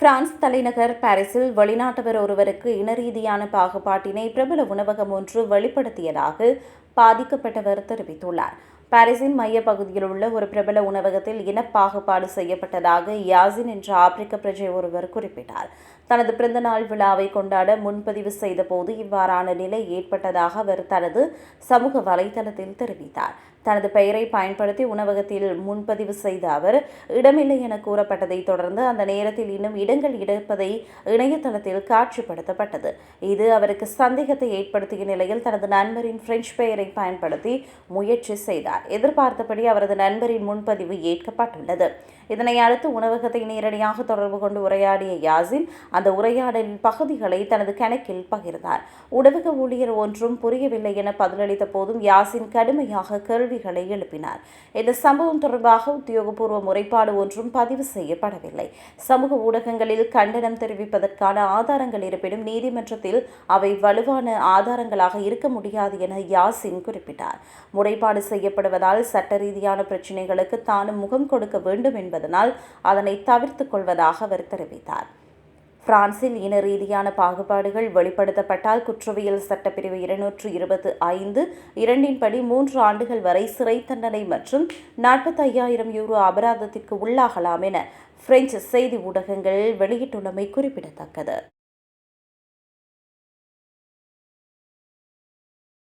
France தலைநகர் பாரிஸில் வெளிநாட்டவர் ஒருவருக்கு இனரீதியான பாகுபாட்டினை பிரபல உணவகம் ஒன்று வெளிப்படுத்தியதாக பாதிக்கப்பட்டவர் தெரிவித்துள்ளார். பாரிஸின் மையப்பகுதியில் உள்ள ஒரு பிரபல உணவகத்தில் இனப்பாகுபாடு செய்யப்பட்டதாக யாசின் என்ற ஆப்பிரிக்க பிரஜை ஒருவர் குறிப்பிட்டார். தனது பிறந்தநாள் விழாவை கொண்டாட முன்பதிவு செய்தபோது இவ்வாறான நிலை ஏற்பட்டதாக அவர் தனது சமூக வலைதளத்தில் தெரிவித்தார். தனது பெயரை பயன்படுத்தி உணவகத்தில் முன்பதிவு செய்த அவர் இடமில்லை என கூறப்பட்டதை தொடர்ந்து அந்த நேரத்தில் இன்னும் இடங்கள் இடப்பதை இணையதளத்தில் காட்சிப்படுத்தப்பட்டது. இது அவருக்கு சந்தேகத்தை ஏற்படுத்திய நிலையில் தனது நண்பரின் பிரெஞ்சு பெயரை பயன்படுத்தி முயற்சி செய்தார். எதிர்பார்த்தபடி அவரது நண்பரின் முன்பதிவு ஏற்கப்பட்டுள்ளது. இதனை அடுத்து உணவகத்தை நேரடியாக தொடர்பு கொண்டு உரையாடிய யாசின் அந்த உரையாடலின் பகுதிகளை தனது கணக்கில் பகிர்ந்தார். உணவக ஊழியர் ஒன்றும் புரியவில்லை என பதிலளித்த போதும் யாசின் கடுமையாக கேள்விகளை எழுப்பினார். இந்த சம்பவம் தொடர்பாக உத்தியோகபூர்வ முறைப்பாடு ஒன்றும் பதிவு செய்யப்படவில்லை. சமூக ஊடகங்களில் கண்டனம் தெரிவிப்பதற்கான ஆதாரங்கள் இருப்பினும் நீதிமன்றத்தில் அவை வலுவான ஆதாரங்களாக இருக்க முடியாது என யாசின் குறிப்பிட்டார். முறைப்பாடு செய்யப்படுவதால் சட்ட ரீதியான பிரச்சினைகளுக்கு தானும் முகம் கொடுக்க வேண்டும் என்பதனால் அதனை தவிர்த்துக் கொள்வதாக அவர் தெரிவித்தார். பிரான்சில் இன ரீதியான பாகுபாடுகள் வெளிப்படுத்தப்பட்டால் குற்றவியல் சட்டப்பிரிவு இருநூற்று இருபத்து ஐந்து இரண்டின்படி மூன்று ஆண்டுகள் வரை சிறை தண்டனை மற்றும் நாற்பத்தி ஐயாயிரம் யூரோ அபராதத்திற்கு உள்ளாகலாம் என பிரெஞ்சு செய்தி ஊடகங்கள் வெளியிட்டுள்ளமை குறிப்பிடத்தக்கது.